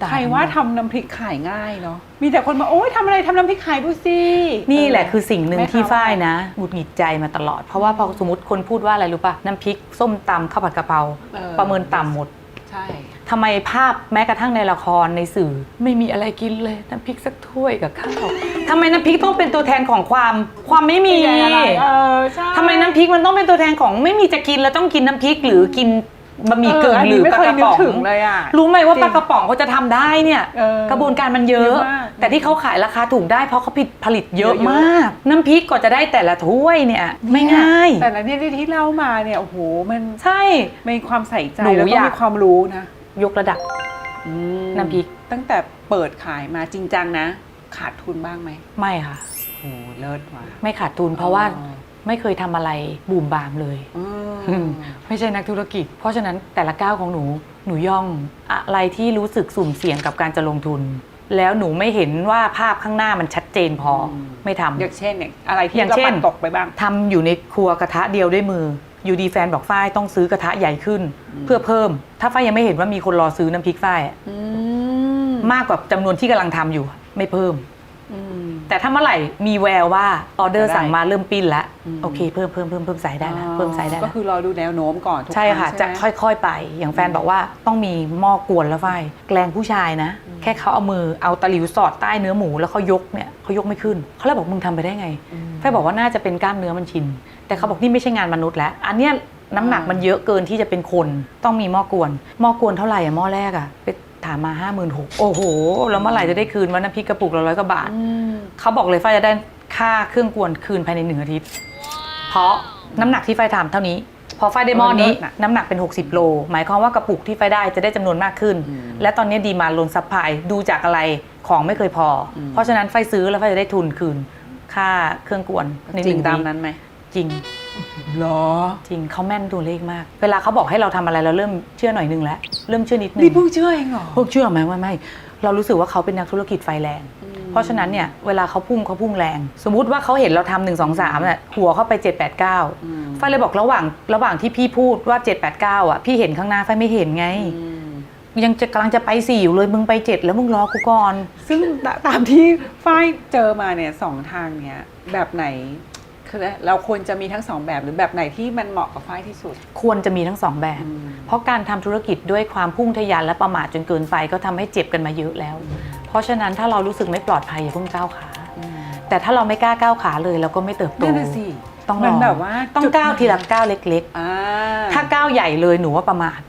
ตายใครว่าทำน้ำพริกขายง่ายเนาะมีแต่คนมาโอ๊ยทำอะไรทำน้ำพริกขายดูสินี่แหละคือสิ่งหนึ่งแม่ค้ที่ฝ้ายนะหงุดหงิดใจมาตลอด เพราะว่าพอสมมติคนพูดว่าอะไรรู้ป่ะ น้ำพริก ส้มตำข้าวผัดกะเพราออประเมินต่ำหมดใช่ ทำไมภาพแม้กระทั่งในละครในสื่อ ไม่มีอะไรกินเลย น้ำพริกสักถ้วยกับข้าวทำไมน้ำพริกต้องเป็นตัวแทนของความความไม่มีมีอะไรเออใช่ ทำไมน้ำพริกมันต้องเป็นตัวแทนของไม่มีจะกินแล้วต้องกินน้ำพริกหรือกิน บะหมี่กึ่งเอันหรืนี้อไม่ปลาเคยกระนึกป๋องถึงเลยอะ รู้ไหมว่าจริงปลากระป๋องเขาจะทำได้เนี่ยเออกระบวนการมันเยอะเยอะมากแต่ที่เขาขายราคาถูกได้เพราะเขาผิดผลิตเยอะเยอะๆมาก น้ำพริกกว่าจะได้แต่ละถ้วยเนี่ย ไม่ง่าย แต่ละเนี่ยที่เล่ามาเนี่ยโอ้โหมันใช่มีความใส่ใจหนูแล้วอก็ยากมีความรู้นะ ยกระดับอืมน้ำพริกตั้งแต่เปิดขายมาจริงจังนะ ขาดทุนบ้างไหมไม่ค่ะโอ้เลิศว่ะไม่ขาดทุนเพราะว่าอ๋อ ไม่เคยทำอะไรบูมบามเลย อืม ไม่ใช่นักธุรกิจ เพราะฉะนั้นแต่ละก้าวของหนู หนูย่องอะไรที่รู้สึกสุ่มเสี่ยงกับการจะลงทุน แล้วหนูไม่เห็นว่าภาพข้างหน้ามันชัดเจนพออม ไม่ทำ อย่างเช่นเนี่ยอะไรที่อย่างเราเช่น ปัดตกไปบ้าง ทำอยู่ในครัวกระทะเดียวด้วยมือ อยู่ดีแฟนบอกฝ้ายต้องซื้อกระทะใหญ่ขึ้นอืมเพื่อเพิ่ม ถ้าฝ้ายยังไม่เห็นว่ามีคนรอซื้อน้ำพริกฝ้ายอะอืม มากกว่าจำนวนที่กำลังทำอยู่ ไม่เพิ่มอืม แต่ถ้าเมื่อไหร่มีแววว่าออเดอร์จะได้สั่งมาเริ่มปิ้นแล้วอืมโอเคเพิ่มเพิ่มเพิ่มเพิ่มใส่ได้ละเพิ่มใส่ได้ก็ละคือรอดูแนวโน้มก่อนทุกใช่ค่ะรั้งจะไหมค่อยๆไป อย่างแฟนบอกว่าต้องมีหม้อกวนแล้วฝ้ายแกล้งผู้ชายนะ แค่เขาเอามือเอาตะหลิวสอดใต้เนื้อหมูแล้วเขายกเนี่ยเขายกไม่ขึ้นเขาเลยบอกมึงทำไปได้ไงอืมฝ้ายบอกว่าน่าจะเป็นกล้ามเนื้อมันชิน แต่เขาบอกนี่ไม่ใช่งานมนุษย์แล้ว อันเนี้ยน้ำหนักมันเยอะเกินที่จะเป็นคนต้องมีหม้อกวนหม้อกวนเท่าไหร่อะหม้อแรกอะไปถามมาห้าหมื่นหกโอ้โห แล้วเมื่อไหร่จะได้คืนวันน้ำพริกกระปุกละร้อยกว่าบาทอืมเขาบอกเลยฝ้ายจะได้ค่าเครื่องกวนคืนภายในหนึ่งอาทิตย์ เพราะน้ำหนักที่ฝ้ายทำเท่านี้ พอฝ้ายได้หม้อนี้เออเลิศน่ะน้ำหนักเป็น 60 โล หมายความว่ากระปุกที่ฝ้ายได้จะได้จำนวนมากขึ้นอืมและตอนนี้ดีมาลนซัพพลายดูจากอะไรของไม่เคยพออมเพราะฉะนั้นฝ้ายซื้อแล้วฝ้ายจะได้ทุนคืน ค่าเครื่องกวนในจริงหตามวีคนั้นไหมจริง หรอ จริงเขาแม่นตัวเลขมาก เวลาเขาบอกให้เราทำอะไรเราเริ่มเชื่อหน่อยนึงแล้ว เริ่มเชื่อนิดนึง นี่เพิ่งเชื่อเองเหรอ พวกเชื่อไหมว่าไม่ เรารู้สึกว่าเขาเป็นนักธุรกิจไฟแรงอืมเพราะฉะนั้นเนี่ยเวลาเขาพุ่งเขาพุ่งแรง สมมุติว่าเขาเห็นเราทำหนึ่งสองสามเนี่ยหัวเข้าไป7 8 9อืมไฟเลยบอกระหว่างระหว่างที่พี่พูดว่า7 8 9อะพี่เห็นข้างหน้าไฟไม่เห็นไงอืมยังจะกำลังจะไปสี่อยู่เลยมึงไป7แล้วมึงรอกูก่อน ซึ่งตตามที่ฝ้ายเจอมาเนี่ยสองทางเนี่ยแบบไหน คือเราควรจะมีทั้งสองแบบหรือแบบไหนที่มันเหมาะกับฝ้ายที่สุด ควรจะมีทั้งสองแบบอืมเพราะการทำธุรกิจด้วยความพุ่งทะยานและประมาทจนเกินไปก็ทำให้เจ็บกันมาเยอะแล้ว เพราะฉะนั้นถ้าเรารู้สึกไม่ปลอดภัยอย่าเพิ่งก้าวขาแต่ถ้าเราไม่กล้าก้าวขาเลยเราก็ไม่เติบโตนั่นน่ะสิต้องมันลแบบว่าต้องจุดก้าวทีละก้าวเล็กอ่าๆถ้าก้าวใหญ่เลยหนูว่าประมาท